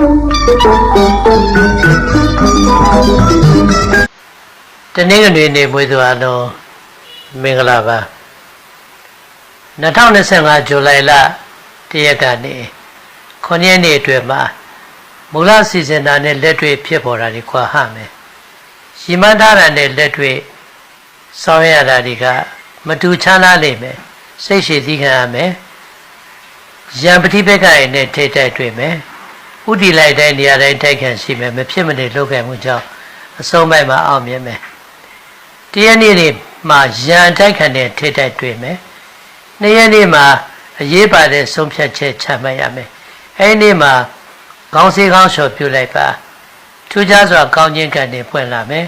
တနင်္ဂနွေနေ့မွေးသူအလုံးမင်္ဂလာပါ2025ဇူလိုင်လတရက်ကနေ9ရက်နေ့အတွင်းမှာမူလစီစဉ်တာနဲ့လက်တွေ့ဖြစ်ပေါ်တာတွေခွာဟမယ်ရီမန်းထားတာနဲ့လက်တွေ့ဆောင်ရွက်ရတာတွေကမတူချမ်းသာလိမ့်မယ်စိတ်ရှိသီးခံရမယ်ရံပฏิပက္ခရဲ့နဲ့ထိတ်တိုက်တွေ့မယ် ဥတီလိုက်တိုင်းနေရာတိုင်းတိုက်ခံရှိမယ်မဖြစ်မနေလုပ်ခဲ့မှုကြောင့်အဆုံးပိုင်းမှာအောင်မြင်မယ်တရက်နေ့တွေမှာရန်တိုက်ခံတဲ့ထိတိုက်တွေ့မယ်။နှစ်ရက်နေ့မှာအရေးပါတဲ့ဆုံးဖြတ်ချက်ချမှတ်ရမယ်။အဲဒီနေ့မှာခေါင်းစည်းခေါင်းလျှော်ပြုလိုက်ပါ။ထူးခြားစွာကောင်းခြင်းကံတွေပွင့်လာမယ်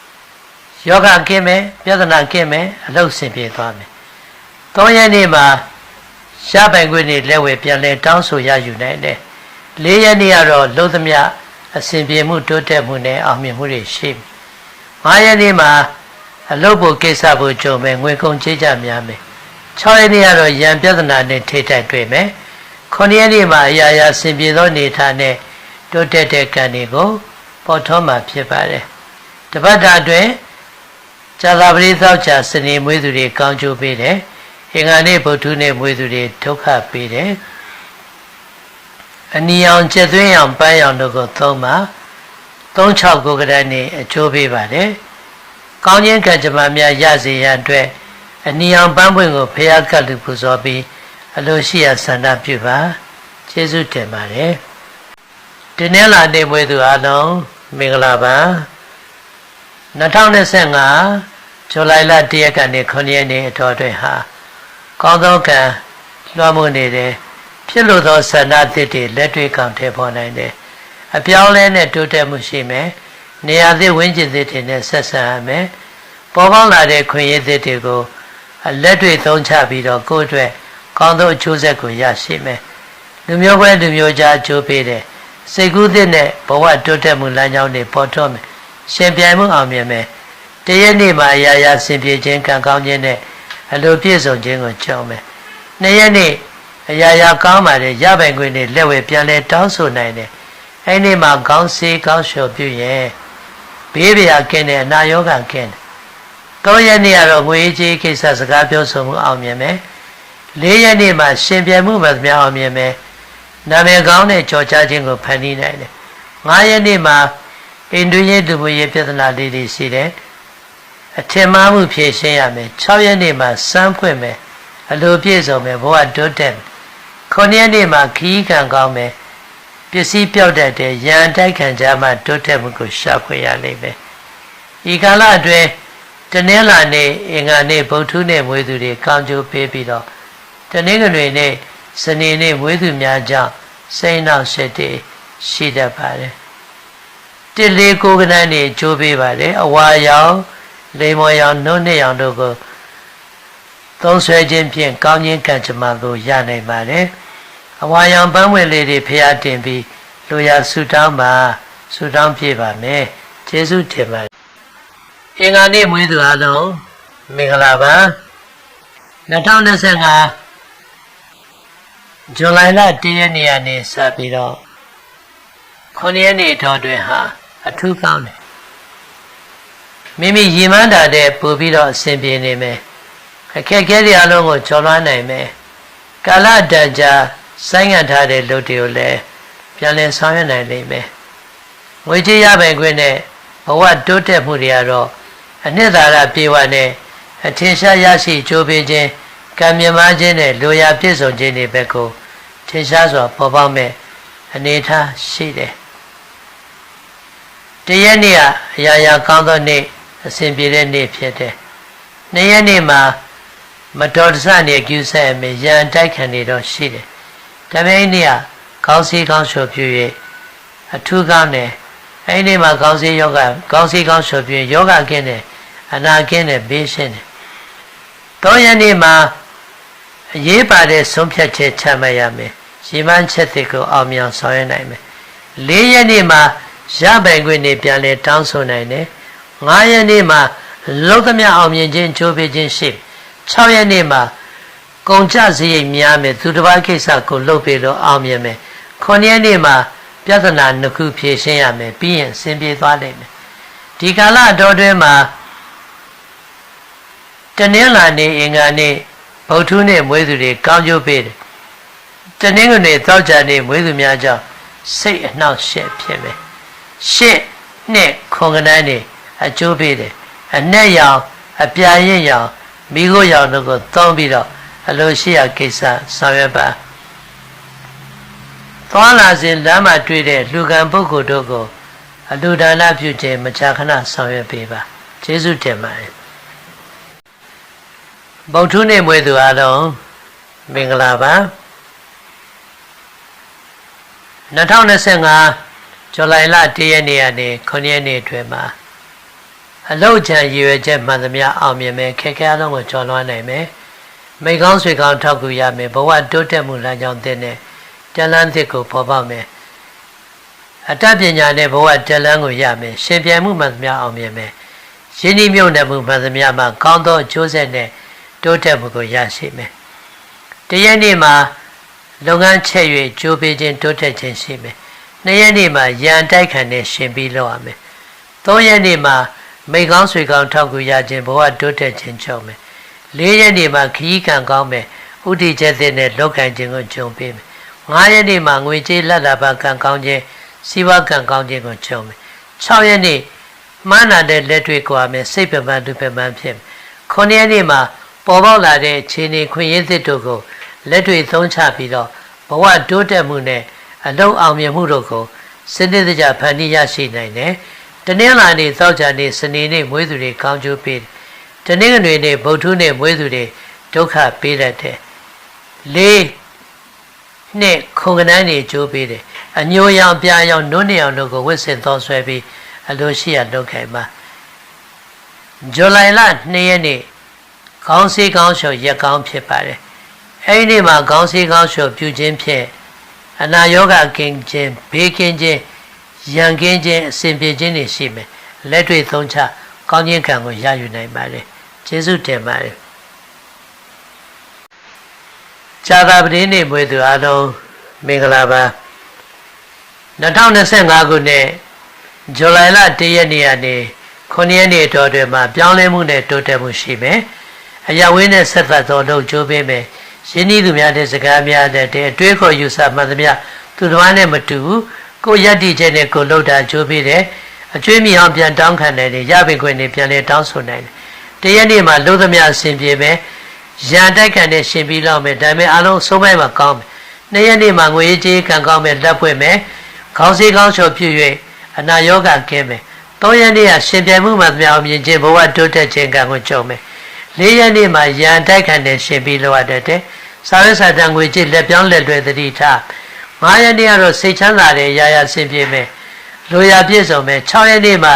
။ယောဂကင်းမယ်ပြဿနာကင်းမယ်အလုတ်ဆင်ပြေသွားမယ်။သုံးရက်နေ့မှာရပိုင်ခွင့်တွေလက်ဝဲပြန်လဲတောင်းဆိုရယူနိုင်တယ်။ လေးရက်နေ့ကတော့လုံးသမျှအစဉ်ပြေမှုတိုးတက်မှုနဲ့အောင်မြင်မှုတွေရှိမယ်။၅ရက်နေ့မှာအလုပ်ဖို့ကိစ္စဖို့ကြုံမယ်ငွေကုန်ကြေးကြများမယ်6ရက်နေ့ကတော့ရန်ပြဿနာနဲ့ထိတိုက်တွေ့မယ်9ရက်နေ့မှာအရာရာဆင်ပြေသောအနေထားနဲ့တိုးတက်တဲ့ကံတွေကိုပေါ်ထွန်းမှာဖြစ်ပါတယ်တပတ်တာအတွင်းဇာတာပရိသောက်ချာစနေမွေးသူတွေကောင်းကျိုးပေးတယ်အင်္ဂါနေ့ဗုဒ္ဓနေ့မွေးသူတွေဒုက္ခပေးတယ် အနီအောင်ကျက်သွင်းအောင်ပန်းအောင်တို့ကိုသုံးပါ36ကိုကရနေ့အကျိုးပေးပါတယ်။ကောင်းခြင်းကံကြမ္မာများရစေရန်အတွက်အနီအောင်ပန်းပွင့်ကိုဖျားကပ်လူပူဇော်ပြီးအလိုရှိရာဆန္ဒပြုပါ။ကျေးဇူးတင်ပါတယ်။ဒီနေ့လာနေမွေးသူအလုံးမင်္ဂလာပါ။2025ဇူလိုင်လ1ရက်ကနေ9ရက်နေ့အတော်တွင်ဟာကောင်းသောကံလွှမ်းမိုးနေတယ် ဖြစ်လို့သောဆန္ဒသစ်တွေလက်တွေ့ကောင်ထည့်ဖော်နိုင်တယ်။အပြောင်းလဲနဲ့တိုးတက်မှုရှိမယ်။နေရာသစ်ဝင်းကျင်သစ်တွေနဲ့ဆက်ဆံရမယ်။ပေါ်ပေါက်လာတဲ့ခွင့်ရသစ်တွေကိုအလက်တွေ့သုံးချပြီးတော့ကိုယ့်အတွက်ကောင်းသောအကျိုးဆက်ကိုရရှိမယ်။လူမျိုးပွဲလူမျိုးကြားအကျိုးပေးတယ်။စိတ်ကူးသစ်နဲ့ဘဝတိုးတက်မှုလမ်းကြောင်းတွေပေါ်ထွန်းမယ်။ရှင်ပြိုင်မှုအောင်မြင်မယ်။တရက်နေ့မှာအရာရာဆင်ပြေခြင်းကံကောင်းခြင်းနဲ့အလိုပြည့်စုံခြင်းကိုကြုံမယ်။နှစ်ရက်နေ့ အရာရာကောင်းပါတယ်ရပိုင်ခွင့်နဲ့လက်ဝဲပြန်လဲတောင်းဆိုနိုင်တယ်။အဲ့ဒီမှာခေါင်းစေးခေါင်းလျှော်ပြုရင်ဘေးဗျာကင်းတယ်အနာရောဂါကင်းတယ်။၃ရက်နေ့ကတော့ငွေကြေးကိစ္စစကားပြောဆိုမှုအောင်မြင်မယ်။၄ရက်နေ့မှာရှင်ပြိုင်မှုမှများအောင်မြင်မယ်။နာမည်ကောင်းတဲ့ကြော်ကြားခြင်းကိုဖန်တီးနိုင်တယ်။၅ရက်နေ့မှာအိန္ဒိယလူမှုရေးပြဿနာလေးတွေရှိတယ်။အထင်မှားမှုဖြေရှင်းရမယ်။၆ရက်နေ့မှာစမ်းဖွင့်မယ်။အလိုပြည့်စုံမယ်ဘဝတိုးတက်မယ်။ 9ရက်နေ့မှာခီးခံကောင်းမယ်ပစ္စည်းပြောက်တတ်တဲ့ရန်တိုက်ခံကြမှတိုးတက်မှုကိုရှာဖွေရလိမ့်မယ်။ဤကာလအတွင်းတနင်္လာနေ့အင်္ဂါနေ့ဗုဒ္ဓနေ့မွေးသူတွေကောင်းကျိုးပေးပြီးတော့တနင်္ဂနွေနေ့စနေနေ့မွေးသူများကြောင့်စိတ်နှောက်ရှက်တွေရှိတတ်ပါတယ်။တစ်လေးကိုကနန်းနေကြိုးပေးပါတယ်အဝါရောင်လိမ္မော်ရောင်နှုတ်နှစ်ရောင်တို့ကို သုံးဆွဲခြင်းဖြင့်ကောင်းခြင်းကံကြမ္မာကိုရနိုင်ပါတယ်။အဝါရောင်ပန်းဝင်လေးတွေဖျားတင်ပြီးလူရဆူတောင်းပါဆူတောင်းပြပါမယ်။ကျေးဇူးတင်ပါတယ်။အင်္ဂါနေ့မွေးသူအားလုံးမင်္ဂလာပါ။2025ဇူလိုင်လ1ရက်နေ့ကနေစပြီးတော့9ရက်နေ့တော်တွင်ဟာအထူးကောင်းတယ်။မိမိရည်မှန်းတာတဲ့ပို့ပြီးတော့အဆင်ပြေနေမယ်။ အခက်အခဲတွေအလုံးကိုကျော်လွှားနိုင်မယ်။ကာလတန်ကြာဆိုင်းငံ့ထားတဲ့လုပ်တွေကိုလည်းပြန်လည်ဆောင်ရွက်နိုင်လိမ့်မယ်။ငွေကြေးရပိုင်ခွင့်နဲ့ဘဝတိုးတက်မှုတွေကတော့အနှစ်သာရပြေဝနဲ့အထင်ရှားရရှိကြိုးပေးခြင်းကံမြမခြင်းနဲ့လိုရာပြည့်စုံခြင်းတွေဘက်ကိုထင်ရှားစွာပေါ်ပေါက်မဲ့အနေအထားရှိတယ်။တရက်နေ့ကအရာရာကောင်းသောနေ့အစဉ်ပြေတဲ့နေ့ဖြစ်တယ်။နှစ်ရက်နေ့မှာ မတော်တဆနေကျူးဆက်မယ်ရန်တိုက်ခံနေတော့ရှိတယ်။ဒါပေမဲ့နေ့ကကောင်းစီကောင်းလျှော်ပြ၍အထူးကောင်းတယ်။အဲဒီနေ့မှာကောင်းစီယောဂကောင်းစီကောင်းလျှော်ပြယောဂကင်းတယ်အနာကင်းတယ်ဘေးရှင်းတယ်။တောရက်နေ့မှာအရေးပါတဲ့ဆုံးဖြတ်ချက်ချမှတ်ရမယ်။ရှင်းမှန်းချက်တွေကိုအောင်မြင်ဆောင်ရွက်နိုင်မယ်။၄ရက်နေ့မှာရပိုင်ခွင့်နေပြန်လဲတောင်းဆိုနိုင်တယ်။၅ရက်နေ့မှာလောကမြအောင်မြင်ခြင်းကြိုးပေးခြင်းရှိ 6ရက်နေ့မှာကုန်ကြစရိတ်များမယ်သူတစ်ပါးကိစ္စကိုလုပ်ပြီးတော့အောင်မြင်မယ်9ရက်နေ့မှာပပြဿနာနှစ်ခုဖြေရှင်းရမယ်ပြီးရင်အဆင်ပြေသွားနိုင်မယ်ဒီကာလအတော်တွင်းမှာတနင်္လာနေ့အင်္ဂါနေ့ဗုဒ္ဓနေ့မွေးသူတွေကောင်းကျိုးပေးတယ်တနင်္ဂနွေသောကြာနေ့မွေးသူများကြောင့်စိတ်အနှောက်အယှက်ဖြစ်မယ်ရှစ်နှစ်ခွန်ကနန်းနေအကျိုးပေးတယ်အနက်ရောင်အပြာရင့်ရောင် မိခိုးရောင်တို့ကိုသုံးပြီးတော့အလိုရှိရာကိစ္စဆောင်ရွက်ပါသွားလာစဉ်လမ်းမှာတွေ့တဲ့လူကံပုဂ္ဂိုလ်တို့ကိုအလူဒါနပြုခြင်းမကြာခဏဆောင်ရွက်ပေးပါကျေးဇူးတင်ပါတယ်ဗုဒ္ဓနေ့မွေးသူအားလုံးမင်္ဂလာပါ2025ဇူလိုင်လ1ရက်နေ့ကနေ9ရက်နေ့အတွင်းမှာ အလောက်ချံရည်ရွယ်ချက်မှန်သမျှအောင်မြင်မယ်ခက်ခဲအလုံးကိုကျော်လွှားနိုင်မယ်မိကောင်းဆွေကောင်းထောက်ကူရမယ်ဘဝတိုးတက်မှုလမ်းကြောင်းသစ်နဲ့တလန်းသစ်ကိုပေါ်ပေါက်မယ်အတတ်ပညာနဲ့ဘဝတလန်းကိုရမယ်ရှင်ပြိုင်မှုမှန်သမျှအောင်မြင်မယ်ရင်းနှီးမြုပ်နှံမှုမှန်သမျှမှာကောင်းသောအကျိုးဆက်နဲ့တိုးတက်မှုကိုရရှိမယ်တရက်နေ့မှာလုပ်ငန်းချက်၍ကြိုးပေးခြင်းတိုးတက်ခြင်းရှိမယ်နှစ်ရက်နေ့မှာရန်တိုက်ခံနဲ့ရှင်ပြီးလုပ်ရမယ်သုံးရက်နေ့မှာ မိကောင်းဆွေကောင်းထောက်ကူရခြင်းဘဝတိုးတက်ခြင်းချုပ်မယ်လေးရက်နေ့မှာခရီးကံကောင်းမယ်ဥဒိချက်တဲ့နဲ့လောက်ကံခြင်းကိုဂျုံပေးမယ်ငါးရက်နေ့မှာငွေကြေးလက်လာပါကံကောင်းခြင်းစီးပွားကံကောင်းခြင်းကိုဂျုံမယ်၆ရက်နေ့မှန်းနာတဲ့လက်တွေ့ကွာမယ်စိတ်ပပန်းသူပပန်းဖြစ်မယ်ခုနှစ်ရက်နေ့မှာပေါ်ပေါက်လာတဲ့ခြေနေခွင့်ရင်းသစ်တို့ကိုလက်တွေ့သုံးချပြီးတော့ဘဝတိုးတက်မှုနဲ့အလုံးအောင်မြင်မှုတို့ကိုစနစ်တကျဖန်တီးရရှိနိုင်တယ်။ တနင်္လာနေ့သောကြာနေ့စနေနေ့မွေးသူတွေကောင်းကျိုးပေးတယ်။တနင်္ဂနွေနေ့ဗုဒ္ဓနေ့မွေးသူတွေဒုက္ခပေးတတ်တယ်။လေးနှစ်ခုံကနန်းတွေကျိုးပေးတယ်။အညိုရောင်ပြာရောင်နုနေအောင်တို့ကိုဝစ်စင်သောဆွဲပြီးအလိုရှိရလုပ်ခိုင်းပါ။ဇူလိုင်လ2ရက်နေ့ခေါင်းစည်းကောင်းလျှော်ရက်ကောင်းဖြစ်ပါတယ်အဲဒီနေ့မှာခေါင်းစည်းကောင်းလျှော်ပြုခြင်းဖြင့်အနာရောဂါကင်းခြင်းဘေးကင်းခြင်း ရန်ကင်းခြင်းအစဉ်ပြေခြင်းတွေရှိမယ်လက်တွေ့သုံးချကောင်းခြင်းကံကိုရယူနိုင်ပါတယ်ကျေးဇူးတင်ပါတယ်ဇာတာပတိနေ့မွေးသူအားလုံးမင်္ဂလာပါ2025ခုနှစ်ဇူလိုင်လ1ရက်နေ့ကနေ9ရက်နေ့တော်တွင်မှာပြောင်းလဲမှုနဲ့တိုးတက်မှုရှိမယ်အရာဝင်းနဲ့ဆက်သက်သောလုပ်ကြိုးပေးမယ်ရင်းနှီးသူများတဲ့စကားများတဲ့အတွေးခေါ်ယူဆမှန်သမျှသူတော်ဘာနဲ့မတူဘူး ကိုယက်တိချက်နဲ့ကိုလှုပ်တာကြိုးပေးတယ်အကျွေးမြေအောင်ပြန်တောင်းခံတယ်ရပင်ခွင့်နဲ့ပြန်လဲတောင်းဆိုနိုင်တယ်တရက်နေ့မှာလှုပ်သမျှအဆင်ပြေမယ်ရန်တိုက်ခံနဲ့ရှင်ပြီးလောက်မယ်ဒါပေမဲ့အလုံးဆုံးပိုင်းမှာကောင်းမယ်နှစ်ရက်နေ့မှာငွေကြေးကံကောင်းမယ်လက်ဖွဲ့မယ်ခေါင်းစည်းကောင်းချော်ပြည့်၍အနာရောဂါကင်းမယ်သုံးရက်နေ့ကရှင်ပြိုင်မှုမှာမြောင်မြင်ခြင်းဘဝတိုးတက်ခြင်းကံကိုကြုံမယ်လေးရက်နေ့မှာရန်တိုက်ခံနဲ့ရှင်ပြီးလောက်ရတဲ့စာရစာတန်ငွေကြေးလက်ပြောင်းလက်လွယ်သတိထား 9ရက်နေ့ကတော့စိတ်ချမ်းသာတယ်ရာရာဆင်ပြေမယ်လိုရာပြည့်စုံမယ်6ရက်နေ့မှာ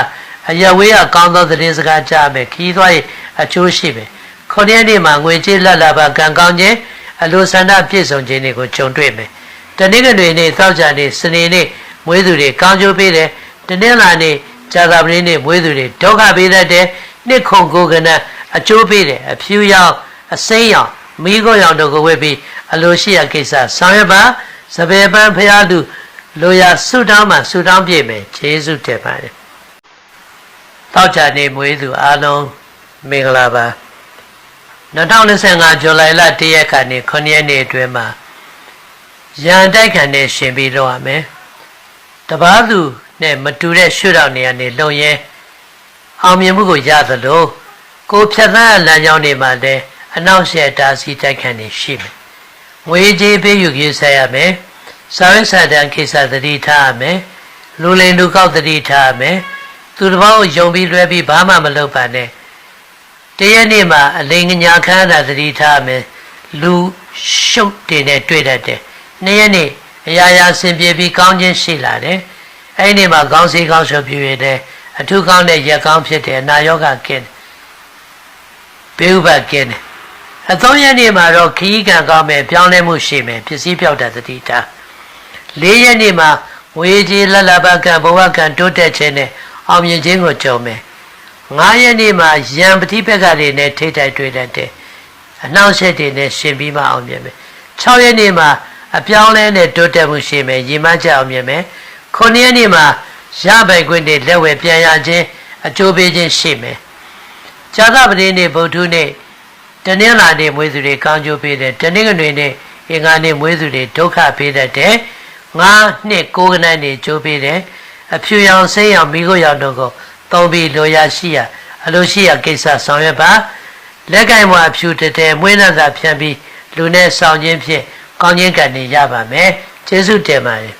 အရဝေးကကောင်းသောသတင်းစကားကြားမယ်ခီးသွားရင်အကျိုးရှိမယ်9ရက်နေ့မှာငွေကြေးလက်လာပါကံကောင်းခြင်းအလိုဆန္ဒပြည့်စုံခြင်းတွေကိုကြုံတွေ့မယ်တနင်္ဂနွေနေ့သောကြာနေ့စနေနေ့မွေးသူတွေကောင်းကျိုးပေးတယ်တနင်္လာနေ့ဇာတာပတိနေ့မွေးသူတွေဒုက္ခပေးတတ်တယ်နှစ်ခုကိုကနအကျိုးပေးတယ်အဖြူရောင်အစိမ်းရောင်မိခိုးရောင်တို့ကိုဝတ်ပြီးအလိုရှိရာကိစ္စဆောင်ရွက်ပါ စပယ်ပန်းဖရာလူလိုရာဆုတောင်းမှဆုတောင်းပြည့်မယ်ယေရှုတည်ပါတယ်တောက်ကြနေမွေးသူအားလုံးမင်္ဂလာပါ2025ဇူလိုင်လ1ရက်ကနေ9ရက်နေ့အတွင်းမှာရန်တိုက်ခံနဲ့ရှင်ပြီးတော့ရမယ်တပားသူနဲ့မတူတဲ့ရှုထောင့်နေရာနေလုံရဲအောင်မြင်မှုကိုရသလိုကိုဖြတ်သန်းလမ်းကြောင်းတွေမှာလည်းအနောက်ရှက်တာစီတိုက်ခံနေရှိမယ်။ ငွေကြေးပေးယူကိစ္စရမယ်။စာရေးစာတန်ကိစ္စသတိထားရမယ်။လူလိန်လူကောက်သတိထားရမယ်။သူတစ်ပေါင်းကိုယုံပြီးလွဲပြီးဘာမှမလုပ်ပါနဲ့။တရက်နေ့မှာအလိန်ညာခန်းတာသတိထားရမယ်။လူရှုပ်တင်နဲ့တွေ့တတ်တယ်။နေ့ရက်နေ့အရာရာဆင်ပြေပြီးကောင်းခြင်းရှိလာတယ်။အဲ့ဒီမှာကောင်းစီကောင်းရှုပ်ပြည့်ရတဲ့အထူးကောင်းတဲ့ရက်ကောင်းဖြစ်တဲ့အနာရောဂါကင်းဘေးဥပကင်းတယ် အသုံးရက်နေ့မှာတော့ခီးကံကောင်းမယ်ပြောင်းလဲမှုရှိမယ်ပစ္စည်းပြောက်တဲ့သတိထား၄ရက်နေ့မှာငွေကြီးလက်လဘကံဘဝကံတိုးတက်ခြင်းနဲ့အောင်မြင်ခြင်းကိုကြုံမယ်၅ရက်နေ့မှာယံပတိပက္ခတွေနဲ့ထိတိုက်တွေ့တတ်တယ်အနှောင့်အယှက်တွေနဲ့ရှင်ပြီးမှအောင်မြင်မယ်၆ရက်နေ့မှာအပြောင်းလဲနဲ့တိုးတက်မှုရှိမယ်ရည်မှန်းချက်အောင်မြင်မယ်ခုနှစ်ရက်နေ့မှာရပိုင်ခွင့်တွေလက်ဝဲပြန်ရခြင်းအကျိုးပေးခြင်းရှိမယ်ဇာသပတိနေ့ဗုဒ္ဓနေ့ တနင်္လာနေ့မွေးသူတွေကောင်းကျိုးပေးတယ်တနင်္ဂနွေနေ့အင်္ဂါနေ့မွေးသူတွေဒုက္ခပေးတတ်တယ်ငါးနှစ်ကိုးကနန်းနေ့ကျိုးပေးတယ်အဖြူရောင်စိမ်းရောင်မိခိုးရောင်တို့ကိုသုံးပြီးလိုရရှိရအလိုရှိရကိစ္စဆောင်ရွက်ပါလက်ကင်ဘွားအဖြူတတဲမွေးနှံသာဖြန့်ပြီးလူနဲ့ဆောင်ခြင်းဖြင့်ကောင်းခြင်းကံနေရပါမယ်ကျေးဇူးတင်ပါတယ်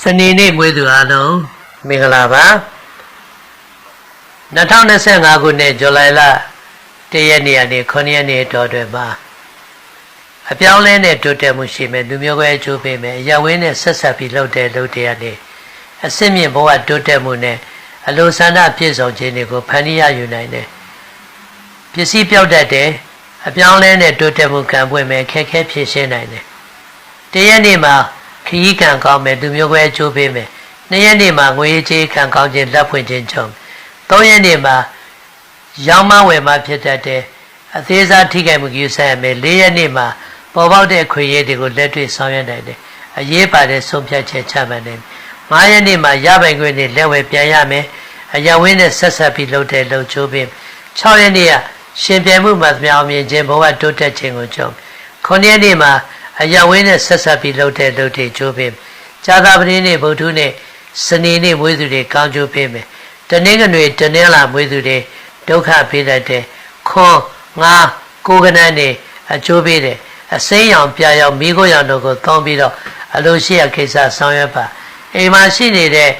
စနေနေ့မွေးသူအားလုံးမင်္ဂလာပါ2025ခုနှစ်ဇူလိုင်လ 1ရက်နေ့ကနေ9ရက်နေ့တော်တွင်ပါအပြောင်းလဲနဲ့တိုးတက်မှုရှိမယ်လူမျိုးကွဲအကျိုးပေးမယ်အရဝင်းနဲ့ဆက်ဆက်ပြီးလှုပ်တဲ့လှုပ်တဲ့ကနေအစစ်မြင့်ဘဝတိုးတက်မှုနဲ့အလိုဆန္ဒပြည့်စုံခြင်းတွေကိုဖန်တီးရယူနိုင်တယ်ပစ္စည်းပြောက်တတ်တယ်အပြောင်းလဲနဲ့တိုးတက်မှုကံပွင့်မယ်ခက်ခဲဖြည့်ရှင်းနိုင်တယ်တရက်နေ့မှာခရီးကံကောင်းမယ်လူမျိုးကွဲအကျိုးပေးမယ်နှစ်ရက်နေ့မှာငွေကြေးကံကောင်းခြင်းလက်ဖွင့်ခြင်းချုံသုံးရက်နေ့မှာ ရောင်းမဝယ်မဖြစ်တတ်တယ်အသေးစားထိခိုက်မှုယူဆရမယ်၄ရက်နေ့မှာပေါ်ပေါက်တဲ့ခွေရည်တွေကိုလက်တွေ့ဆောင်ရွက်နိုင်တယ်အရေးပါတဲ့ဆုံးဖြတ်ချက်ချမှတ်နိုင်တယ်၅ရက်နေ့မှာရပိုင်ခွင့်တွေလက်ဝဲပြန်ရမယ်အရဝင်းနဲ့ဆက်ဆက်ပြီးလုပ်တဲ့လုပ်ချိုးပေး6ရက်နေ့ကရှင်ပြိုင်မှုမှာသမျှအောင်မြင်ခြင်းဘဝတိုးတက်ခြင်းကိုကြုံ9ရက်နေ့မှာအရဝင်းနဲ့ဆက်ဆက်ပြီးလုပ်တဲ့လုပ်တွေချိုးပေးဇာတာပတိနေ့ဗုဒ္ဓနေ့စနေနေ့မွေးသူတွေကောင်းချိုးပေးမယ်တနင်္ဂနွေတနင်္လာမွေးသူတွေ ဒုက္ခပေးတတ်တယ်ခွန်ငါကိုကနန်းနေအကျိုးပေးတယ်အစိမ်းရောင်ပြရောင်မိခိုးရောင်တို့ကိုသုံးပြီးတော့အလိုရှိရကိစ္စဆောင်ရွက်ပါအိမ်မှာရှိနေတဲ့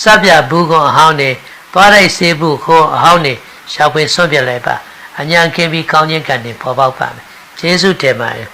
စပ်ပြဘူးကွန်အဟောင်းတွေသွားလိုက်စေးဘူးခွန်အဟောင်းတွေရှာဖွေဆွန့်ပြစ်လိုက်ပါအညာကင်းပြီးကောင်းခြင်းကံတွေပေါ်ပေါက်ပါမယ်ကျေးဇူးတင်ပါတယ်